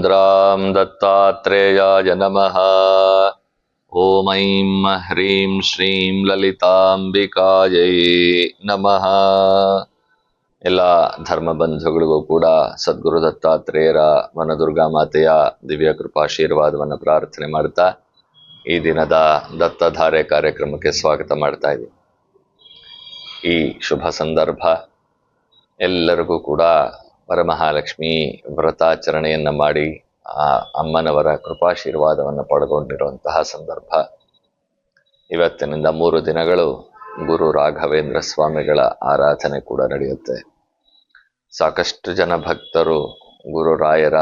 चामुण्डां दत्तात्रेयाय नमः ॐ ऐं ह्रीं श्रीं ಲಲಿತಾಂಬಿಕಾಯೈ ನಮಃ ಎಲ್ಲ ಧರ್ಮ ಬಂಧುಗಳಿಗೂ ಕೂಡ ಸದ್ಗುರು ದತ್ತಾತ್ರೇಯರ ವನದುರ್ಗಾ ಮಾತೆಯ ದಿವ್ಯ ಕೃಪಾಶೀರ್ವಾದವನ್ನು ಪ್ರಾರ್ಥನೆ ಮಾಡ್ತಾ ಈ ದಿನದ ದತ್ತಧಾರೆ ಕಾರ್ಯಕ್ರಮಕ್ಕೆ ಸ್ವಾಗತ ಮಾಡ್ತಾ ಇದ್ದೀನಿ ಈ ಶುಭ ಸಂದರ್ಭ ಎಲ್ಲರಿಗೂ ಕೂಡ ವರಮಹಾಲಕ್ಷ್ಮಿ ವ್ರತಾಚರಣೆಯನ್ನು ಮಾಡಿ ಆ ಅಮ್ಮನವರ ಕೃಪಾಶೀರ್ವಾದವನ್ನು ಪಡೆದುಕೊಂಡಿರುವಂತಹ ಸಂದರ್ಭ. ಇವತ್ತಿನಿಂದ ಮೂರು ದಿನಗಳು ಗುರು ರಾಘವೇಂದ್ರ ಸ್ವಾಮಿಗಳ ಆರಾಧನೆ ಕೂಡ ನಡೆಯುತ್ತೆ. ಸಾಕಷ್ಟು ಜನ ಭಕ್ತರು ಗುರುರಾಯರ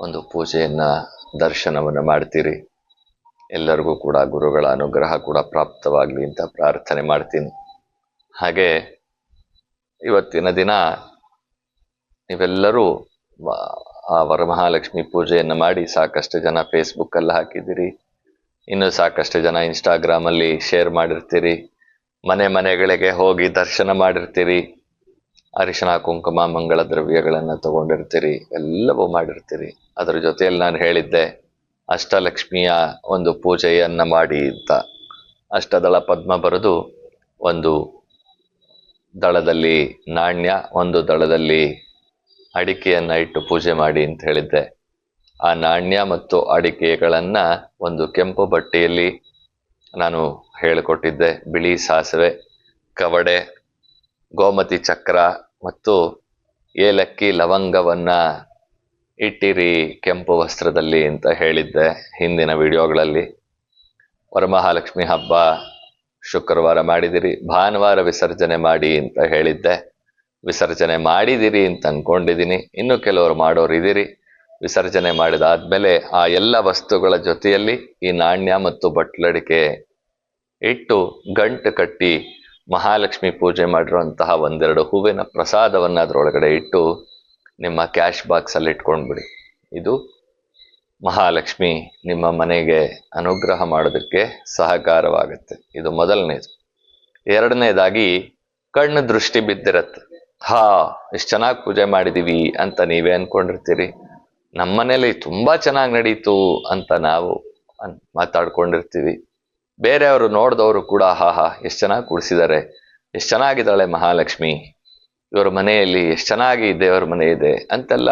ಒಂದು ಪೂಜೆಯನ್ನ, ದರ್ಶನವನ್ನು ಮಾಡ್ತೀರಿ. ಎಲ್ಲರಿಗೂ ಕೂಡ ಗುರುಗಳ ಅನುಗ್ರಹ ಕೂಡ ಪ್ರಾಪ್ತವಾಗಲಿ ಅಂತ ಪ್ರಾರ್ಥನೆ ಮಾಡ್ತೀನಿ. ಹಾಗೆ ಇವತ್ತಿನ ದಿನ ನೀವೆಲ್ಲರೂ ಆ ವರಮಹಾಲಕ್ಷ್ಮಿ ಪೂಜೆಯನ್ನು ಮಾಡಿ ಸಾಕಷ್ಟು ಜನ ಫೇಸ್ಬುಕ್ ಅಲ್ಲಿ ಹಾಕಿದ್ದೀರಿ. ಇನ್ನು ಸಾಕಷ್ಟು ಜನ ಇನ್ಸ್ಟಾಗ್ರಾಮಲ್ಲಿ ಶೇರ್ ಮಾಡಿರ್ತೀರಿ. ಮನೆ ಮನೆಗಳಿಗೆ ಹೋಗಿ ದರ್ಶನ ಮಾಡಿರ್ತೀರಿ. ಅರಿಶಿಣ, ಕುಂಕುಮ, ಮಂಗಳ ದ್ರವ್ಯಗಳನ್ನು ತಗೊಂಡಿರ್ತೀರಿ. ಎಲ್ಲವೂ ಮಾಡಿರ್ತೀರಿ. ಅದರ ಜೊತೆಯಲ್ಲಿ ನಾನು ಹೇಳಿದ್ದೆ, ಅಷ್ಟಲಕ್ಷ್ಮಿಯ ಒಂದು ಪೂಜೆಯನ್ನು ಮಾಡಿ ಅಂತ. ಅಷ್ಟದಳ ಪದ್ಮ ಬರೆದು ಒಂದು ದಳದಲ್ಲಿ ನಾಣ್ಯ, ಒಂದು ದಳದಲ್ಲಿ ಅಡಿಕೆಯನ್ನ ಇಟ್ಟು ಪೂಜೆ ಮಾಡಿ ಅಂತ ಹೇಳಿದ್ದೆ ಆ ನಾಣ್ಯ ಮತ್ತು ಅಡಿಕೆಗಳನ್ನ ಒಂದು ಕೆಂಪು ಬಟ್ಟೆಯಲ್ಲಿ ನಾನು ಹೇಳಿಕೊಟ್ಟಿದ್ದೆ, ಬಿಳಿ ಸಾಸಿವೆ, ಕವಡೆ, ಗೋಮತಿ ಚಕ್ರ ಮತ್ತು ಏಲಕ್ಕಿ ಲವಂಗವನ್ನ ಇಟ್ಟಿರಿ ಕೆಂಪು ವಸ್ತ್ರದಲ್ಲಿ ಅಂತ ಹೇಳಿದ್ದೆ ಹಿಂದಿನ ವಿಡಿಯೋಗಳಲ್ಲಿ. ವರಮಹಾಲಕ್ಷ್ಮಿ ಹಬ್ಬ ಶುಕ್ರವಾರ ಮಾಡಿದಿರಿ, ಭಾನುವಾರ ವಿಸರ್ಜನೆ ಮಾಡಿ ಅಂತ ಹೇಳಿದ್ದೆ. ವಿಸರ್ಜನೆ ಮಾಡಿದಿರಿ ಅಂತ ಅಂದ್ಕೊಂಡಿದ್ದೀನಿ ಇನ್ನು ಕೆಲವರು ಮಾಡೋರು ಇದ್ದೀರಿ ವಿಸರ್ಜನೆ ಮಾಡಿದಾದ್ಮೇಲೆ ಆ ಎಲ್ಲ ವಸ್ತುಗಳ ಜೊತೆಯಲ್ಲಿ ಈ ನಾಣ್ಯ ಮತ್ತು ಬಟ್ಲಡಿಕೆ ಇಟ್ಟು ಗಂಟು ಕಟ್ಟಿ ಮಹಾಲಕ್ಷ್ಮಿ ಪೂಜೆ ಮಾಡಿರುವಂತಹ ಒಂದೆರಡು ಹೂವಿನ ಪ್ರಸಾದವನ್ನ ಅದರೊಳಗಡೆ ಇಟ್ಟು ನಿಮ್ಮ ಕ್ಯಾಶ್ ಬಾಕ್ಸಲ್ಲಿ ಇಟ್ಕೊಂಡ್ಬಿಡಿ. ಇದು ಮಹಾಲಕ್ಷ್ಮಿ ನಿಮ್ಮ ಮನೆಗೆ ಅನುಗ್ರಹ ಮಾಡೋದಕ್ಕೆ ಸಹಕಾರವಾಗುತ್ತೆ. ಇದು ಮೊದಲನೇದು. ಎರಡನೇದಾಗಿ ಕಣ್ಣು ದೃಷ್ಟಿ ಬಿದ್ದಿರತ್ತೆ. ಹಾ, ಎಷ್ಟು ಚೆನ್ನಾಗಿ ಪೂಜೆ ಮಾಡಿದೀವಿ ಅಂತ ನೀವೇ ಅನ್ಕೊಂಡಿರ್ತೀರಿ. ನಮ್ಮನೇಲಿ ತುಂಬಾ ಚೆನ್ನಾಗಿ ನಡೀತು ಅಂತ ನಾವು ಅನ್- ಮಾತಾಡ್ಕೊಂಡಿರ್ತೀವಿ. ಬೇರೆಯವರು ನೋಡಿದವರು ಕೂಡ, ಹಾ ಹಾ, ಎಷ್ಟು ಚೆನ್ನಾಗಿ ಕೂಡಿಸಿದ್ದಾರೆ ಎಷ್ಟು ಚೆನ್ನಾಗಿದ್ದಾಳೆ ಮಹಾಲಕ್ಷ್ಮಿ. ಇವ್ರ ಮನೆಯಲ್ಲಿ ಎಷ್ಟು ಚೆನ್ನಾಗಿ ದೇವರ ಮನೆ ಇದೆ ಅಂತೆಲ್ಲ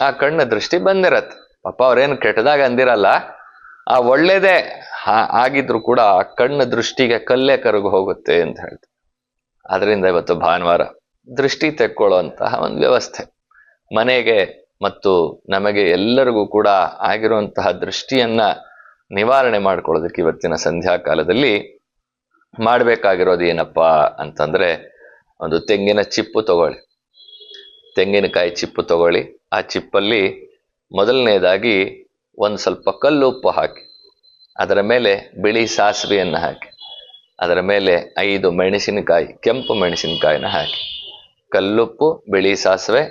ಆ ಕಣ್ಣ ದೃಷ್ಟಿ ಬಂದಿರತ್ತೆ. ಪಾಪ ಅವ್ರೇನು ಕೆಟ್ಟದಾಗ ಅಂದಿರಲ್ಲ. ಆ ಒಳ್ಳೇದೇ ಆಗಿದ್ರು ಕೂಡ ಆ ಕಣ್ಣ ದೃಷ್ಟಿಗೆ ಕಲ್ಲೇ ಕರಗು ಹೋಗುತ್ತೆ ಅಂತ ಹೇಳ್ತಾರೆ. ಅದರಿಂದ ಇವತ್ತು ಭಾನುವಾರ ದೃಷ್ಟಿ ತೆಕ್ಕೊಳ್ಳುವಂತಹ ಒಂದು ವ್ಯವಸ್ಥೆ. ಮನೆಗೆ ಮತ್ತು ನಮಗೆ ಎಲ್ಲರಿಗೂ ಕೂಡ ಆಗಿರುವಂತಹ ದೃಷ್ಟಿಯನ್ನ ನಿವಾರಣೆ ಮಾಡ್ಕೊಳ್ಳೋದಕ್ಕೆ ಇವತ್ತಿನ ಸಂಧ್ಯಾ ಕಾಲದಲ್ಲಿ ಮಾಡಬೇಕಾಗಿರೋದು ಏನಪ್ಪಾ ಅಂತಂದ್ರೆ ಒಂದು ತೆಂಗಿನ ಚಿಪ್ಪು ತಗೊಳ್ಳಿ. ತೆಂಗಿನಕಾಯಿ ಚಿಪ್ಪು ತಗೊಳ್ಳಿ. ಆ ಚಿಪ್ಪಲ್ಲಿ ಮೊದಲನೇದಾಗಿ ಒಂದು ಸ್ವಲ್ಪ ಕಲ್ಲುಪ್ಪು ಹಾಕಿ, ಅದರ ಮೇಲೆ ಬಿಳಿ ಸಾಸಿವೆಯನ್ನು ಹಾಕಿ, ಅದರ ಮೇಲೆ ಐದು ಮೆಣಸಿನಕಾಯಿ, ಕೆಂಪು ಮೆಣಸಿನಕಾಯಿನ ಹಾಕಿ. ಕಲ್ಲುಪ್ಪು, ಬಿಳಿ ಸಾಸಿವೆ,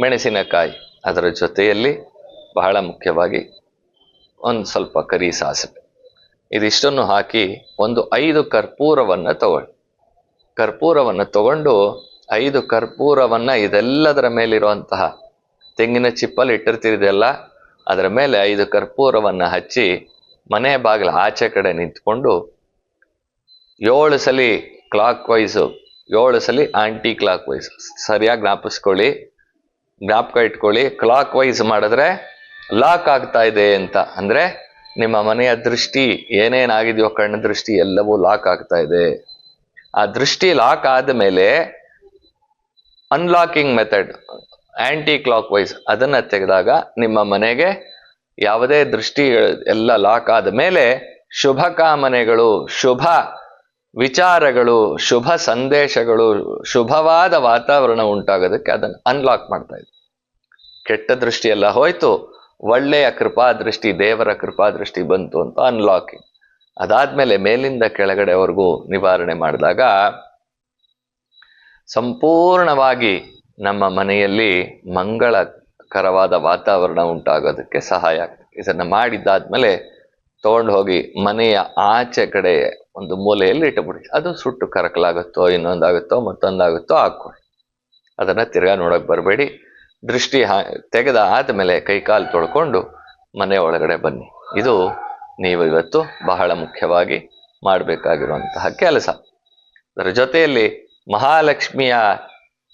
ಮೆಣಸಿನಕಾಯಿ. ಅದರ ಜೊತೆಯಲ್ಲಿ ಬಹಳ ಮುಖ್ಯವಾಗಿ ಒಂದು ಸ್ವಲ್ಪ ಕರಿ ಸಾಸಿವೆ. ಇದಿಷ್ಟನ್ನು ಹಾಕಿ ಒಂದು ಐದು ಕರ್ಪೂರವನ್ನು ತಗೊಳ್ಳಿ. ಕರ್ಪೂರವನ್ನು ತಗೊಂಡು ಐದು ಕರ್ಪೂರವನ್ನು ಇದೆಲ್ಲದರ ಮೇಲಿರುವಂತಹ ತೆಂಗಿನ ಚಿಪ್ಪಲ್ಲಿ ಇಟ್ಟಿರ್ತಿರಿದೆಲ್ಲ ಅದರ ಮೇಲೆ ಐದು ಕರ್ಪೂರವನ್ನು ಹಚ್ಚಿ ಮನೆ ಬಾಗಿಲ ಆಚೆ ಕಡೆ ನಿಂತ್ಕೊಂಡು ಏಳು ಸಲಿ ಕ್ಲಾಕ್ ವೈಸು ಏಳು ಸಲ ಆಂಟಿ ಕ್ಲಾಕ್ ವೈಸ್ ಸರಿಯಾಗಿ ಜ್ಞಾಪಿಸ್ಕೊಳ್ಳಿ. ಜ್ಞಾಪಕ ಇಟ್ಕೊಳ್ಳಿ. ಕ್ಲಾಕ್ ವೈಸ್ ಮಾಡಿದ್ರೆ ಲಾಕ್ ಆಗ್ತಾ ಇದೆ ಅಂತ. ಅಂದ್ರೆ ನಿಮ್ಮ ಮನೆಯ ದೃಷ್ಟಿ ಏನೇನಾಗಿದೆಯೋ, ಕಣ್ಣ ದೃಷ್ಟಿ ಎಲ್ಲವೂ ಲಾಕ್ ಆಗ್ತಾ ಇದೆ. ಆ ದೃಷ್ಟಿ ಲಾಕ್ ಆದ ಮೇಲೆ unlocking method anticlockwise ಅದನ್ನ ತೆಗೆದಾಗ ನಿಮ್ಮ ಮನೆಗೆ ಯಾವುದೇ ದೃಷ್ಟಿ ಎಲ್ಲ ಲಾಕ್ ಆದ ಮೇಲೆ ಶುಭ ಕಾಮನೆಗಳು, ಶುಭ ವಿಚಾರಗಳು, ಶುಭ ಸಂದೇಶಗಳು, ಶುಭವಾದ ವಾತಾವರಣ ಉಂಟಾಗೋದಕ್ಕೆ ಅದನ್ನು ಅನ್ಲಾಕ್ ಮಾಡ್ತಾ ಇದೆ ಕೆಟ್ಟ ದೃಷ್ಟಿ ಎಲ್ಲ ಹೋಯ್ತು, ಒಳ್ಳೆಯ ಕೃಪಾ ದೃಷ್ಟಿ ದೇವರ ಕೃಪಾ ದೃಷ್ಟಿ ಬಂತು ಅಂತ ಅನ್ಲಾಕಿಂಗ್ ಅದಾದ್ಮೇಲೆ ಮೇಲಿಂದ ಕೆಳಗಡೆವರೆಗೂ ನಿವಾರಣೆ ಮಾಡಿದಾಗ, ಸಂಪೂರ್ಣವಾಗಿ ನಮ್ಮ ಮನೆಯಲ್ಲಿ ಮಂಗಳಕರವಾದ ವಾತಾವರಣ ಉಂಟಾಗೋದಕ್ಕೆ ಸಹಾಯ ಆಗ್ತದೆ. ಇದನ್ನ ಮಾಡಿದ್ದಾದ್ಮೇಲೆ ತಗೊಂಡು ಹೋಗಿ ಮನೆಯ ಆಚೆ ಕಡೆ ಒಂದು ಮೂಲೆಯಲ್ಲಿ ಇಟ್ಟುಬಿಡಿ. ಅದು ಸುಟ್ಟು ಕರಕಲಾಗುತ್ತೋ, ಇನ್ನೊಂದಾಗುತ್ತೋ, ಮತ್ತೊಂದಾಗುತ್ತೋ ಹಾಕೊಳ್ಳಿ ಅದನ್ನ ತಿರ್ಗಾ ನೋಡೋಕೆ ಬರಬೇಡಿ. ದೃಷ್ಟಿ ಹಾ, ತೆಗೆದ ಆದಮೇಲೆ ಕೈಕಾಲು ತೊಳ್ಕೊಂಡು ಮನೆ ಒಳಗಡೆ ಬನ್ನಿ. ಇದು ನೀವು ಇವತ್ತು ಬಹಳ ಮುಖ್ಯವಾಗಿ ಮಾಡಬೇಕಾಗಿರುವಂತಹ ಕೆಲಸ. ಅದರ ಜೊತೆಯಲ್ಲಿ ಮಹಾಲಕ್ಷ್ಮಿಯ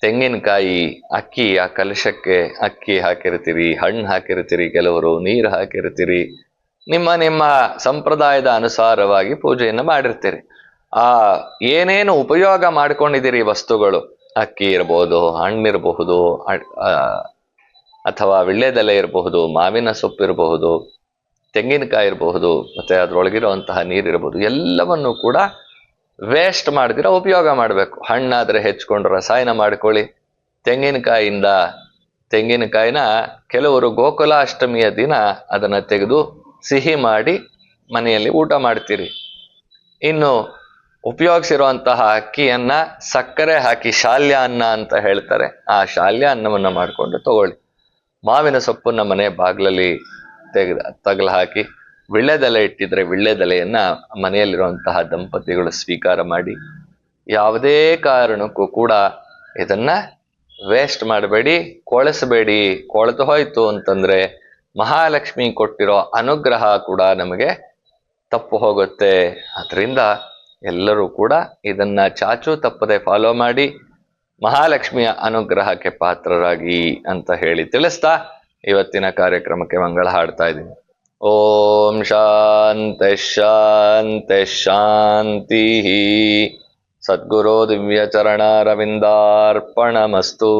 ತೆಂಗಿನಕಾಯಿ ಅಕ್ಕಿ, ಆ ಕಲಶಕ್ಕೆ ಅಕ್ಕಿ ಹಾಕಿರ್ತೀರಿ, ಹಣ್ಣು ಹಾಕಿರ್ತೀರಿ, ಕೆಲವರು ನೀರು ಹಾಕಿರ್ತೀರಿ ನಿಮ್ಮ ನಿಮ್ಮ ಸಂಪ್ರದಾಯದ ಅನುಸಾರವಾಗಿ ಪೂಜೆಯನ್ನು ಮಾಡಿರ್ತೀರಿ. ಆ, ಏನೇನು ಉಪಯೋಗ ಮಾಡ್ಕೊಂಡಿದ್ದೀರಿ ವಸ್ತುಗಳು? ಅಕ್ಕಿ ಇರಬಹುದು ಹಣ್ಣಿರಬಹುದು ಅಥವಾ ವಿಳ್ಳೆದೆಲೆ ಇರಬಹುದು, ಮಾವಿನ ಸೊಪ್ಪು ಇರಬಹುದು, ತೆಂಗಿನಕಾಯಿ ಇರಬಹುದು, ಮತ್ತೆ ಅದರೊಳಗಿರುವಂತಹ ನೀರಿರಬಹುದು ಎಲ್ಲವನ್ನು ಕೂಡ ವೇಸ್ಟ್ ಮಾಡಿದ್ರೆ ಉಪಯೋಗ ಮಾಡಬೇಕು. ಹಣ್ಣಾದ್ರೆ ಹೆಚ್ಕೊಂಡು ರಸಾಯನ ಮಾಡ್ಕೊಳ್ಳಿ. ತೆಂಗಿನಕಾಯಿಂದ, ತೆಂಗಿನಕಾಯಿನ ಕೆಲವರು ಗೋಕುಲಾಷ್ಟಮಿಯ ದಿನ ಅದನ್ನ ತೆಗೆದು ಸಿಹಿ ಮಾಡಿ ಮನೆಯಲ್ಲಿ ಊಟ ಮಾಡ್ತೀರಿ. ಇನ್ನು ಉಪಯೋಗಿಸಿರುವಂತಹ ಅಕ್ಕಿಯನ್ನ ಸಕ್ಕರೆ ಹಾಕಿ ಶಾಲ್ಯ ಅನ್ನ ಅಂತ ಹೇಳ್ತಾರೆ. ಆ ಶಾಲ್ಯ ಅನ್ನವನ್ನು ಮಾಡಿಕೊಂಡು ತಗೊಳ್ಳಿ. ಮಾವಿನ ಸೊಪ್ಪನ್ನ ಮನೆ ಬಾಗಿಲಲ್ಲಿ ತೆಗೆದ, ತಗಲು ಹಾಕಿ ವಿಳ್ಳೆದೆಲೆ ಇಟ್ಟಿದ್ರೆ ವಿಳ್ಳೆದೆಲೆಯನ್ನ ಮನೆಯಲ್ಲಿರುವಂತಹ ದಂಪತಿಗಳು ಸ್ವೀಕಾರ ಮಾಡಿ ಯಾವುದೇ ಕಾರಣಕ್ಕೂ ಕೂಡ ಇದನ್ನ ವೇಸ್ಟ್ ಮಾಡಬೇಡಿ, ಕೊಳೆಸಬೇಡಿ ಕೊಳೆತು ಹೋಯ್ತು ಅಂತಂದ್ರೆ ಮಹಾಲಕ್ಷ್ಮಿ ಕೊಟ್ಟಿರೋ ಅನುಗ್ರಹ ಕೂಡ ನಮಗೆ ತಪ್ಪು ಹೋಗುತ್ತೆ. ಅದರಿಂದ ಎಲ್ಲರೂ ಕೂಡ ಇದನ್ನ ಚಾಚು ತಪ್ಪದೆ ಫಾಲೋ ಮಾಡಿ ಮಹಾಲಕ್ಷ್ಮಿಯ ಅನುಗ್ರಹಕ್ಕೆ ಪಾತ್ರರಾಗಿ ಅಂತ ಹೇಳಿ ತಿಳಿಸ್ತಾ ಇವತ್ತಿನ ಕಾರ್ಯಕ್ರಮಕ್ಕೆ ಮಂಗಳ ಹಾಡ್ತಾ ಇದ್ದೀನಿ. ಓಂ ಶಾಂತೆ ಶಾಂತಿ ಶಾಂತಿ. ಸದ್ಗುರೋ ದಿವ್ಯ ಚರಣಾರವಿಂದಾರ್ಪಣಮಸ್ತು.